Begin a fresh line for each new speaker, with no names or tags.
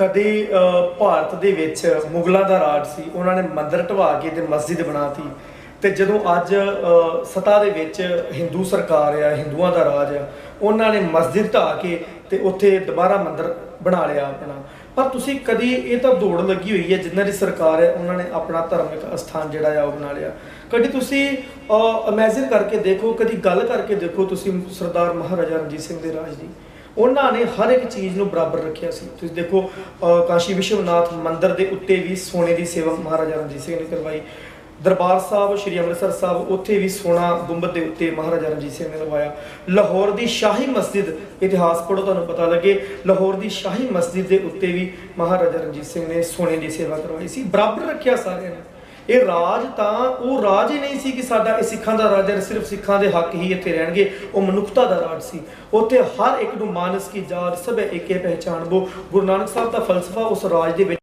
ਕਦੇ ਭਾਰਤ ਦੇ ਵਿੱਚ ਮੁਗਲਾਂ ਦਾ ਰਾਜ ਸੀ ਉਹਨਾਂ ਨੇ ਮੰਦਰ ਢਵਾ ਕੇ ਤੇ ਮਸਜਿਦ ਬਣਾਤੀ। ਤੇ ਜਦੋਂ ਅੱਜ ਅ, ਦੇ ਵਿੱਚ ਹਿੰਦੂ ਸਰਕਾਰ ਆ ਹਿੰਦੂਆਂ ਦਾ ਰਾਜ ਆ ਉਹਨਾਂ ਨੇ ਮਸਜਿਦ ਢਾ ਕੇ ਤੇ ਉੱਥੇ ਦੁਬਾਰਾ ਮੰਦਰ ਬਣਾ ਲਿਆ ਆਪਣਾ। ਪਰ ਤੁਸੀਂ ਕਦੀ ਇਹ ਤਾਂ ਦੌੜ ਲੱਗੀ ਹੋਈ ਹੈ ਜਿਨ੍ਹਾਂ ਦੀ ਸਰਕਾਰ ਹੈ ਉਹਨਾਂ ਨੇ ਆਪਣਾ ਧਾਰਮਿਕ ਅਸਥਾਨ ਜਿਹੜਾ ਆ ਉਹ ਬਣਾ ਲਿਆ। ਕਦੀ ਤੁਸੀਂ ਇਮੇਜਿਨ ਕਰਕੇ ਦੇਖੋ ਕਦੀ ਗੱਲ ਕਰਕੇ ਦੇਖੋ ਤੁਸੀਂ ਸਰਦਾਰ ਮਹਾਰਾਜਾ ਰਣਜੀਤ ਸਿੰਘ ਦੇ ਰਾਜ ਦੀ। ਉਹਨਾਂ ਨੇ ਹਰ ਇੱਕ ਚੀਜ਼ ਨੂੰ ਬਰਾਬਰ ਰੱਖਿਆ ਸੀ। ਤੁਸੀਂ ਦੇਖੋ ਕਾਸ਼ੀ ਵਿਸ਼ਵਨਾਥ ਮੰਦਿਰ ਦੇ ਉੱਤੇ ਵੀ ਸੋਨੇ ਦੀ ਸੇਵਾ ਮਹਾਰਾਜਾ ਰਣਜੀਤ ਸਿੰਘ ਨੇ ਕਰਵਾਈ। ਦਰਬਾਰ ਸਾਹਿਬ, ਸ਼੍ਰੀ ਅੰਮ੍ਰਿਤਸਰ ਸਾਹਿਬ, ਉੱਥੇ ਵੀ ਸੋਨਾ ਗੁੰਬਦ ਦੇ ਉੱਤੇ ਮਹਾਰਾਜਾ ਰਣਜੀਤ ਸਿੰਘ ਨੇ ਲਗਵਾਇਆ ਲਾਹੌਰ ਦੀ ਸ਼ਾਹੀ ਮਸਜਿਦ, ਇਤਿਹਾਸ ਪੜ੍ਹੋ, ਤੁਹਾਨੂੰ ਪਤਾ ਲੱਗੇ, ਲਾਹੌਰ ਦੀ ਸ਼ਾਹੀ ਮਸਜਿਦ ਦੇ ਉੱਤੇ ਵੀ ਮਹਾਰਾਜਾ ਰਣਜੀਤ ਸਿੰਘ ਨੇ ਸੋਨੇ ਦੀ ਸੇਵਾ ਕਰਵਾਈ ਸੀ। ਬਰਾਬਰ ਰੱਖਿਆ ਸਾਰਿਆਂ ਨੇ। ਇਹ ਰਾਜ ਤਾਂ, ਉਹ ਰਾਜ ਹੀ ਨਹੀਂ ਸੀ ਕਿ ਸਾਡਾ ਇਹ ਸਿੱਖਾਂ ਦਾ ਰਾਜ ਹੈ ਸਿਰਫ ਸਿੱਖਾਂ ਦੇ ਹੱਕ ਹੀ ਇੱਥੇ ਰਹਿਣਗੇ, ਉਹ ਮਨੁੱਖਤਾ ਦਾ ਰਾਜ ਸੀ। ਉੱਥੇ ਹਰ ਇੱਕ ਨੂੰ ਮਾਨਸ ਕੀ ਜਾਤ, ਸਭੇ ਏਕੇ ਪਹਿਚਾਨਬੋ ਗੁਰੂ ਨਾਨਕ ਸਾਹਿਬ ਦਾ ਫਲਸਫਾ ਉਸ ਰਾਜ ਦੇ ਵਿੱਚ